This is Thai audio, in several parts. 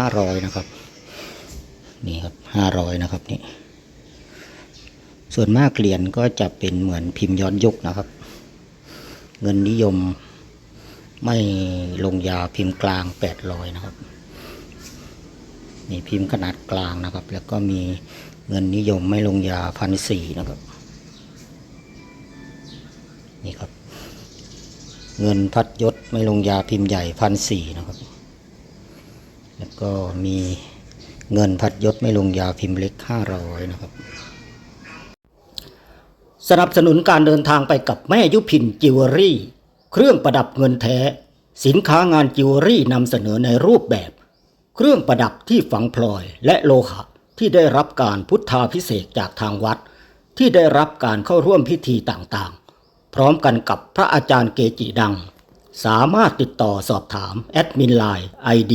ห้าร้อยนะครับ นี่ครับห้าร้อยนะครับนี่ส่วนมากเหรียญก็จะเป็นเหมือนพิมพ์ย้อนยุคนะครับ เงินนิยมไม่ลงยาพิมพ์กลางแปดร้อยนะครับนี่พิมพ์ขนาดกลางนะครับ แล้วก็มีเงินนิยมไม่ลงยาพันสี่นะครับ นี่ครับ เงินพัดยศไม่ลงยาพิมพ์ใหญ่พันสี่นะครับ แล้วก็มีเงินพัดยศไม่ลงยาพิมพ์เล็กห้าร้อยนะครับ สนับสนุนการเดินทางไปกับแม่ยุพินจิวเวลรี่ เครื่องประดับเงินแท้ สินค้างานจิวเวลรี่นำเสนอในรูปแบบ เครื่องประดับที่ฝังพลอยและโลหะที่ได้รับการพุทธาพิเศษจากทางวัด ที่ได้รับการเข้าร่วมพิธีต่างๆ พร้อมกันกับพระอาจารย์เกจิดัง สามารถติดต่อสอบถามแอดมินไลน์ ID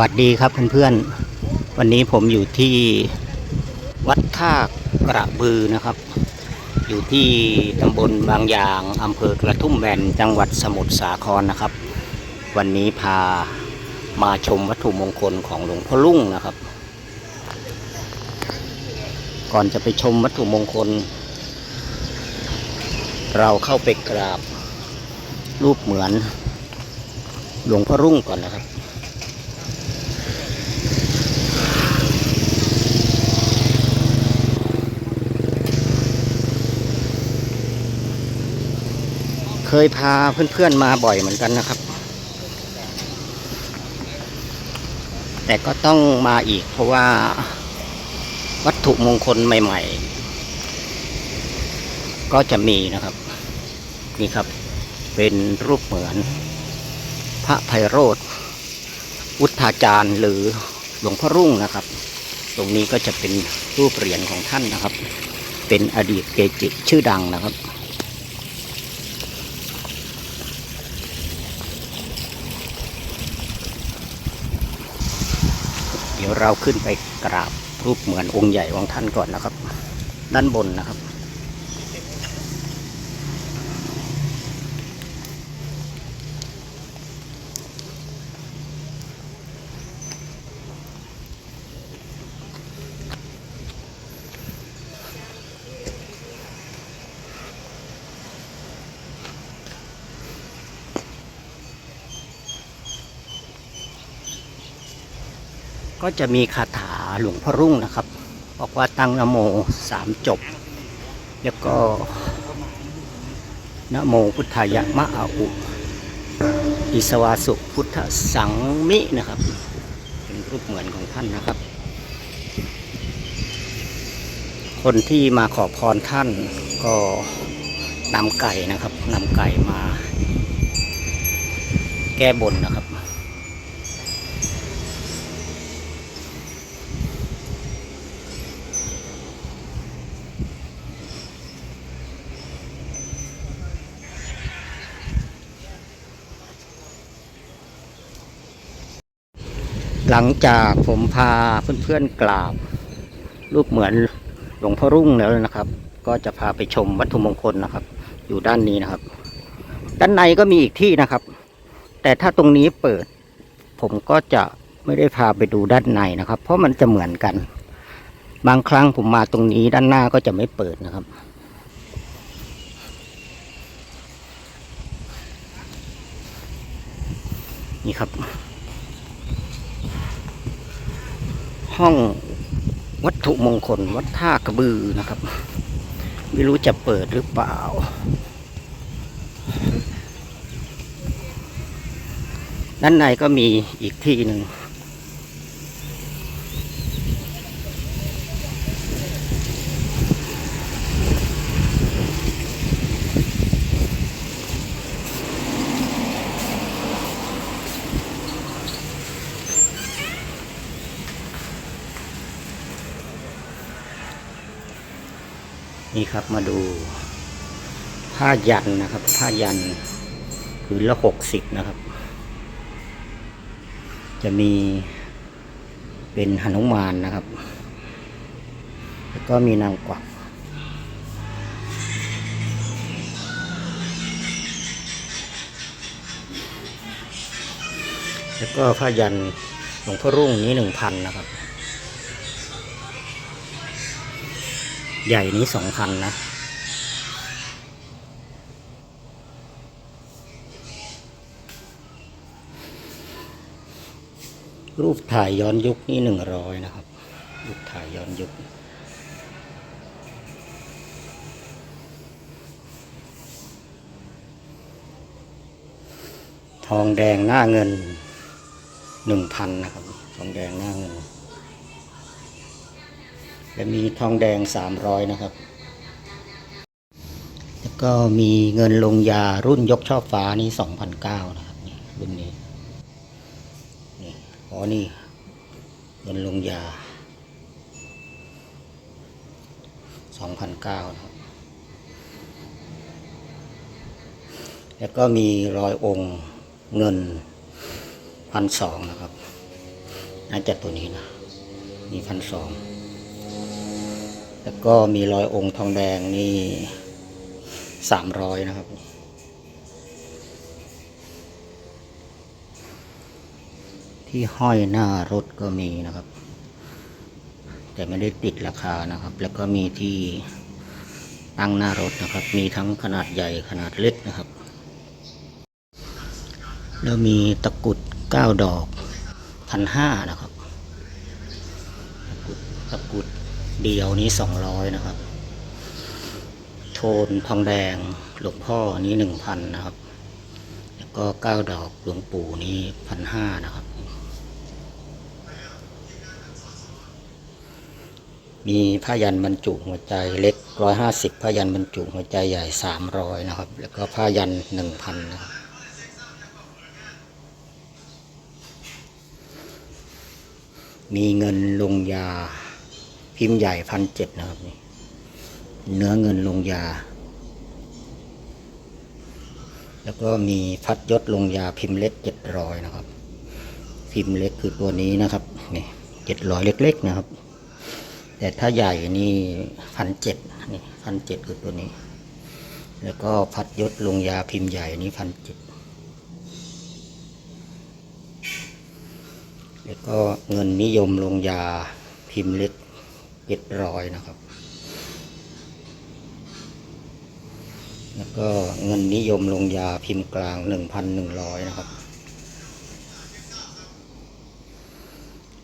วัสดีครับเพื่อนๆ วันนี้ผมอยู่ที่วัดท่ากระบือนะครับ อยู่ที่ตำบลบางยางอำเภอกระทุ่มแบนจังหวัดสมุทรสาครนะครับ วันนี้พามาชมวัตถุมงคลของหลวงพ่อลุ่งนะครับ ก่อนจะไปชมวัตถุมงคล เราเข้าไปกราบรูปเหมือนหลวงพ่อรุ่งก่อนนะครับ เคยพาเพื่อนๆมาบ่อยเหมือนกันนะครับ แต่ก็ต้องมาอีกเพราะว่าวัตถุมงคลใหม่ ๆ ก็จะมีนะครับ นี่ครับเป็นรูปเหมือน พระไพโรธวุฒาจารย์หรือหลวงพ่อรุ่งนะครับ ตรงนี้ก็จะเป็นรูปเหรียญของท่านนะครับ เป็นอดีตเกจิชื่อดังนะครับ เดี๋ยวเราขึ้นไปกราบรูปเหมือนองค์ใหญ่ของท่านก่อนนะครับ ด้านบนนะครับ ก็จะมีคาถาหลวงพ่อรุ่งนะครับ บอกว่าตั้งนโมสามจบ แล้วก็นโมพุทธายะมะอาอุอิสวาสุพุทธสังมินะครับ เป็นรูปเหมือนของท่านนะครับ คนที่มาขอพรท่านก็นำไก่นะครับนำไก่มา แก้บนนะครับ หลังจากผมพาเพื่อนๆกราบ รูปเหมือนหลวงพ่อรุ่งแล้วนะครับ ก็จะพาไปชมวัตถุมงคลนะครับ อยู่ด้านนี้นะครับ ด้านในก็มีอีกที่นะครับ แต่ถ้าตรงนี้เปิด ผมก็จะไม่ได้พาไปดูด้านในนะครับ เพราะมันจะเหมือนกัน บางครั้งผมมาตรงนี้ด้านหน้าก็จะไม่เปิดนะครับนี่ครับ ห้องวัตถุมงคล วัดท่ากระบือนะครับ ไม่รู้จะเปิดหรือเปล่า ด้านในก็มีอีกที่หนึ่ง นี่ครับมาดูผ้ายันนะครับ ผ้ายันผืนละหกสิบนะครับ จะมีเป็นหนุมานนะครับ แล้วก็มีนางกวักแล้วก็ผ้ายันหลวงพ่อรุ่งนี้หนึ่งพันนะครับ ใหญ่นี้สองพันนะ รูปถ่ายย้อนยุคนี่หนึ่งร้อยนะครับ รูปถ่ายย้อนยุคทองแดงหน้าเงินหนึ่งพันนะครับ ทองแดงหน้าเงิน และมีทองแดงสามร้อยนะครับ แล้วก็มีเงินลงยารุ่นยกช่อฟ้านี่สองพันเก้านะครับนี่รุ่นนี้นี่อ๋อนี่ เงินลงยาสองพันเก้านะครับ แล้วก็มีรอยองค์เงินพันสองนะครับ น่าจะตัวนี้นะ มีพันสอง แล้วก็มีรอยองค์ทองแดงนี่สามร้อยนะครับ ที่ห้อยหน้ารถก็มีนะครับ แต่ไม่ได้ติดราคานะครับ แล้วก็มีที่ตั้งหน้ารถนะครับ มีทั้งขนาดใหญ่ขนาดเล็กนะครับ แล้วมีตะกุดเก้าดอกพันห้านะครับ ตะกุดตะกุด เดียวนี้สองร้อยนะครับ โทนทองแดงหลวงพ่อนี้หนึ่งพันนะครับ แล้วก็เก้าดอกหลวงปู่นี้พันห้านะครับ มีผ้ายันบรรจุหัวใจเล็กร้อยห้าสิบผ้ายันบรรจุหัวใจใหญ่สามร้อยนะครับ แล้วก็ผ้ายันหนึ่งพันนะครับมีเงินลงยา พิมพ์ใหญ่พันเจ็ดนะครับนี่เนื้อเงินลงยา แล้วก็มีพัดยศลงยาพิมพ์เล็กเจ็ดร้อยนะครับ พิมพ์เล็กคือตัวนี้นะครับนี่เจ็ดร้อยเล็ก ๆ นะครับ แต่ถ้าใหญ่นี่พันเจ็ดนี่พันเจ็ดคือตัวนี้ แล้วก็พัดยศลงยาพิมพ์ใหญ่นี่พันเจ็ดแล้วก็เงินนิยมลงยาพิมพ์เล็ก เจ็ดร้อยนะครับ แล้วก็เงินนิยมลงยาพิมพ์กลางหนึ่งพันหนึ่งร้อยนะครับ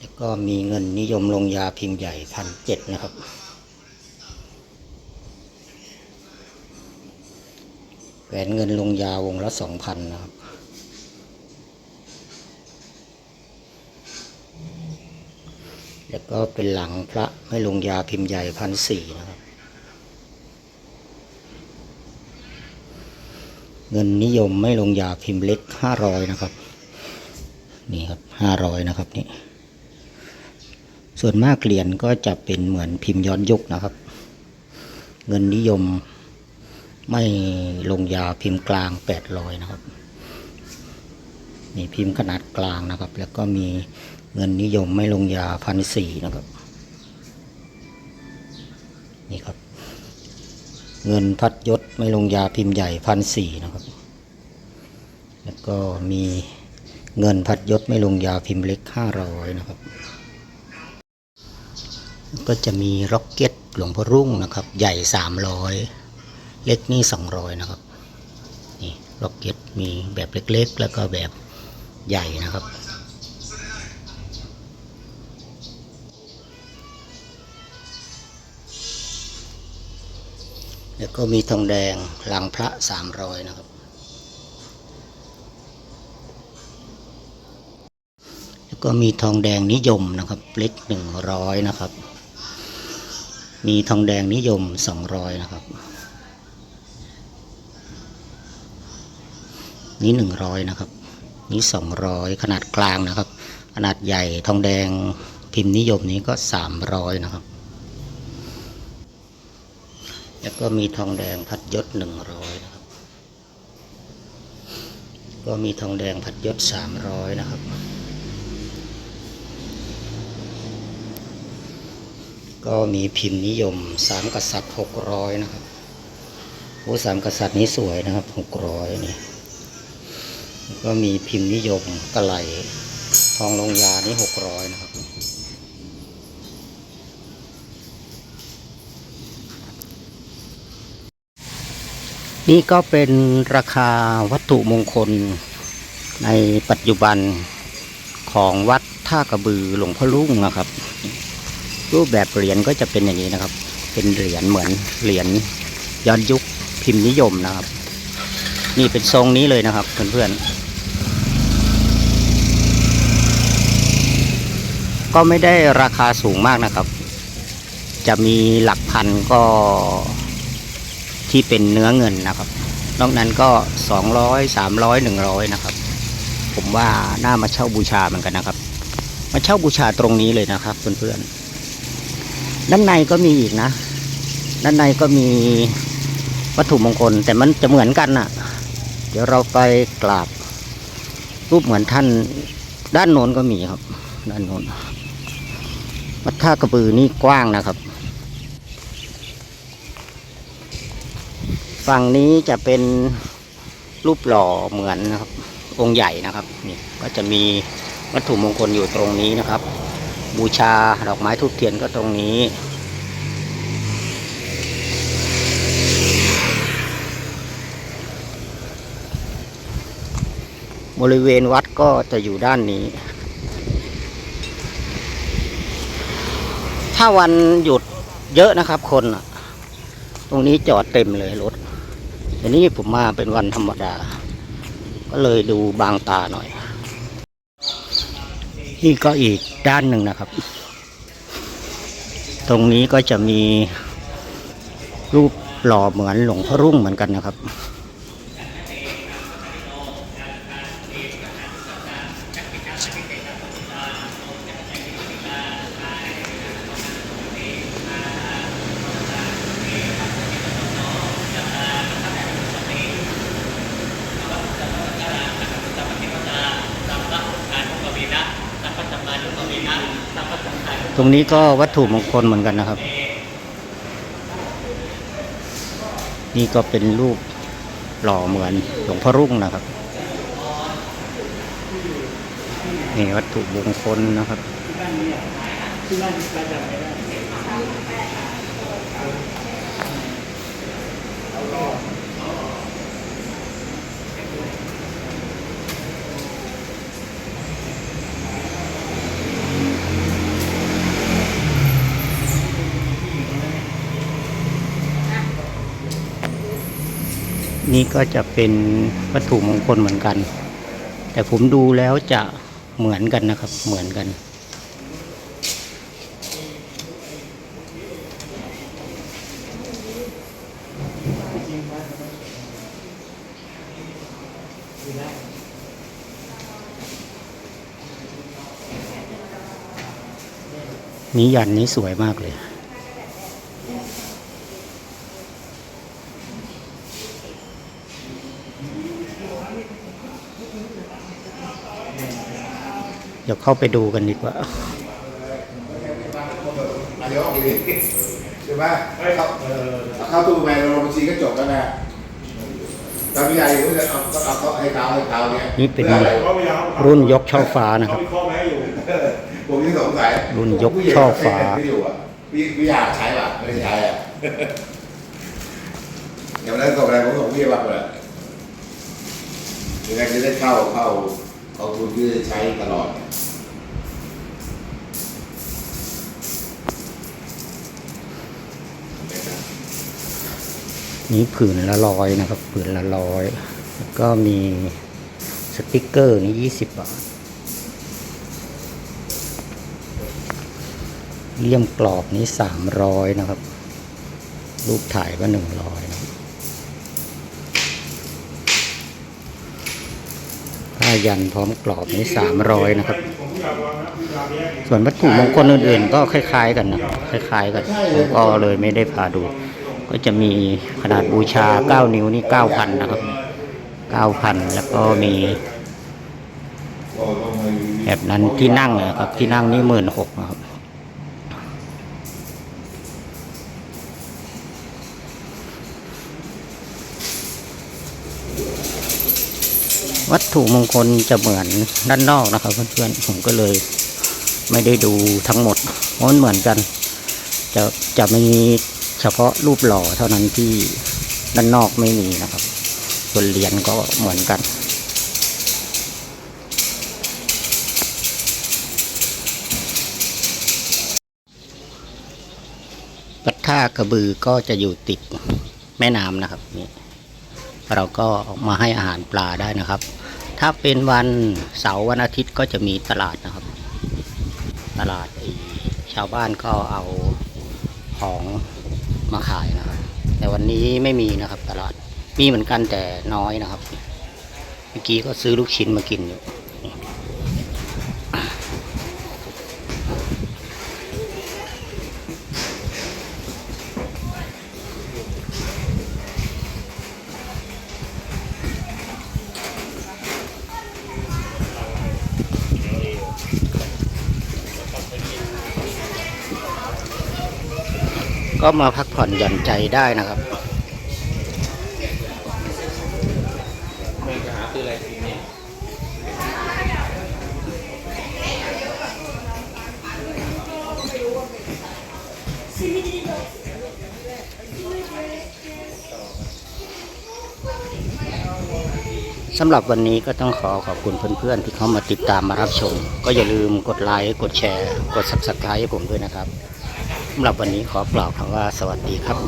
แล้วก็มีเงินนิยมลงยาพิมพ์ใหญ่พันเจ็ดนะครับแหวนเงินลงยาวงละสองพันนะครับ แล้วก็เป็นหลังพระไม่ลงยาพิมพ์ใหญ่พันสี่นะครับ เงินนิยมไม่ลงยาพิมพ์เล็กห้าร้อยนะครับ นี่ครับห้าร้อยนะครับนี่ ส่วนมากเหรียญก็จะเป็นเหมือนพิมพ์ย้อนยุคนะครับ เงินนิยมไม่ลงยาพิมพ์กลางแปดร้อยนะครับนี่พิมพ์ขนาดกลางนะครับ แล้วก็มี เงินนิยมไม่ลงยาพันสี่นะครับ นี่ครับ เงินพัดยศไม่ลงยาพิมพ์ใหญ่พันสี่นะครับ แล้วก็มีเงินพัดยศไม่ลงยาพิมพ์เล็กห้าร้อยนะครับ ก็จะมีร็อกเก็ตหลวงพ่อรุ่งนะครับ ใหญ่สามร้อยเล็กนี่สองร้อยนะครับ นี่ร็อกเก็ตมีแบบเล็กๆ แล้วก็แบบใหญ่นะครับ แล้วก็มีทองแดงหลังพระสามรอยนะครับ แล้วก็มีทองแดงนิยมนะครับเล็กหนึ่งร้อยนะครับ มีทองแดงนิยมสองร้อยนะครับ นี่หนึ่งร้อยนะครับ นี่สองร้อยขนาดกลางนะครับ ขนาดใหญ่ทองแดงพิมพ์นิยมนี้ก็สามร้อยนะครับ แล้วก็มีทองแดงพัดยศหนึ่งร้อยนะครับ ก็มีทองแดงพัดยศสามร้อยนะครับ ก็มีพิมพ์นิยมสามกษัตริย์หกร้อยนะครับโอ้สามกษัตริย์นี้สวยนะครับหกร้อยนี่ก็มีพิมพ์นิยมกระไหลทองลงยานี่หกร้อยนะครับ นี่ก็เป็นราคาวัตถุมงคลในปัจจุบันของวัดท่ากระบือหลวงพ่อลุ่งนะครับ รูปแบบเหรียญก็จะเป็นอย่างนี้นะครับ เป็นเหรียญเหมือนเหรียญย้อนยุคพิมพ์นิยมนะครับ นี่เป็นทรงนี้เลยนะครับเพื่อนๆก็ไม่ได้ราคาสูงมากนะครับ จะมีหลักพันก็ ที่เป็นเนื้อเงินนะครับ นอกนั้นก็ 200 300 100 นะครับ ผมว่าน่ามาเช่าบูชาเหมือนกันนะครับ มาเช่าบูชาตรงนี้เลยนะครับเพื่อนๆด้านในก็มีอีกนะ ด้านในก็มีวัตถุมงคล แต่มันจะเหมือนกันน่ะ เดี๋ยวเราไปกราบรูปเหมือนท่านด้านโน้นก็มีครับ ด้านโน้นวัดท่ากระบือนี่กว้างนะครับ ฝั่งนี้จะเป็นรูปหล่อเหมือนนะครับ องค์ใหญ่นะครับนี่ก็จะมีวัตถุมงคลอยู่ตรงนี้นะครับ บูชาดอกไม้ทูบเทียนก็ตรงนี้ บริเวณวัดก็จะอยู่ด้านนี้ ถ้าวันหยุดเยอะนะครับคน ตรงนี้จอดเต็มเลยรถ อันนี้ผมมาเป็นวันธรรมดา ก็เลยดูบางตาหน่อย นี่ก็อีกด้านหนึ่งนะครับ ตรงนี้ก็จะมีรูปหล่อเหมือนหลวงพ่อรุ่งเหมือนกันนะครับ รงนี้ก็วัตถุมงคลเหมือนกันนะครับ นี่ก็เป็นรูปหล่อเหมือนหลวงพ่อรุ่งนะครับนี่วัตถุมงคลนะครับ นี่ก็จะเป็นวัตถุมงคลเหมือนกัน แต่ผมดูแล้วจะเหมือนกันนะครับ เหมือนกัน นี่ยันนี้สวยมากเลย ดี๋ยวเข้าไปดูกันดีกว่านายกดีใช่ไหมเข้าเข้าตู้แมนลงบัญชีก็จบแล้วนะตอนนี้ยายก็จะเอาก็เอาเขาให้เท้าให้เท้าเนี่ยนี่เป็นพื่ออะไรรุ่นยกช่อฟ้านะครับเขาวิเคราะห์มาให้อยู่ผมยังสงสัยรุ่นยกช่อฟ้าไม่อยู่อะวิวิยาใช้ป่ะไม่ได้ใช้อะอย่างนั้นส่งอะไรผมส่งพี่บ้างเลยยังไงจะได้เข้าเข้า เอาทุนที่จะใช้ตลอดนี้ผืนละร้อยนะครับผืนละร้อยแล้วก็มีสติกเกอร์นี่ยี่สิบบาทเลี่ยมกรอบนี้สามร้อยนะครับ รูปถ่ายก็หนึ่งร้อยนะครับผ้ายันพร้อมกรอบนี้สามร้อยนะครับ ส่วนวัตถุมงคลอื่นๆ ก็คล้าย ๆ กันนะคล้าย ๆ กันผมก็เลยไม่ได้พาดู ก็จะมีขนาดบูชาเก้านิ้วนี่เก้าพันนะครับเก้าพันแล้วก็มีก็ต้องมาแบบนั้นที่นั่งนะครับที่นั่งนี่หมื่นะครับ วัตถุมงคลจะเหมือนด้านนอกนะครับ เพื่อนๆผมก็เลยไม่ได้ดูทั้งหมดเพราะมันเหมือนกัน จะจะมีเฉพาะรูปหล่อเท่านั้นที่ด้านนอกไม่มีนะครับ ส่วนเหรียญก็เหมือนกันวัดท่ากระบือก็จะอยู่ติดแม่น้ำนะครับนี่เราก็มาให้อาหารปลาได้นะครับ ถ้าเป็นวันเสาร์วันอาทิตย์ก็จะมีตลาดนะครับ ตลาดชาวบ้านก็เอาของมาขายนะครับ แต่วันนี้ไม่มีนะครับ ตลาดมีเหมือนกันแต่น้อยนะครับ เมื่อกี้ก็ซื้อลูกชิ้นมากินอยู่ ก็มาพักผ่อนหย่อนใจได้นะครับสำหรับวันนี้ก็ต้องขอขอบคุณเพื่อนๆ ที่เข้ามาติดตามมารับชม ก็อย่าลืมกดไลค์ กดแชร์ กด subscribe ให้ผมด้วยนะครับสำหรับวันนี้ขอกล่าวคำว่าสวัสดีครับ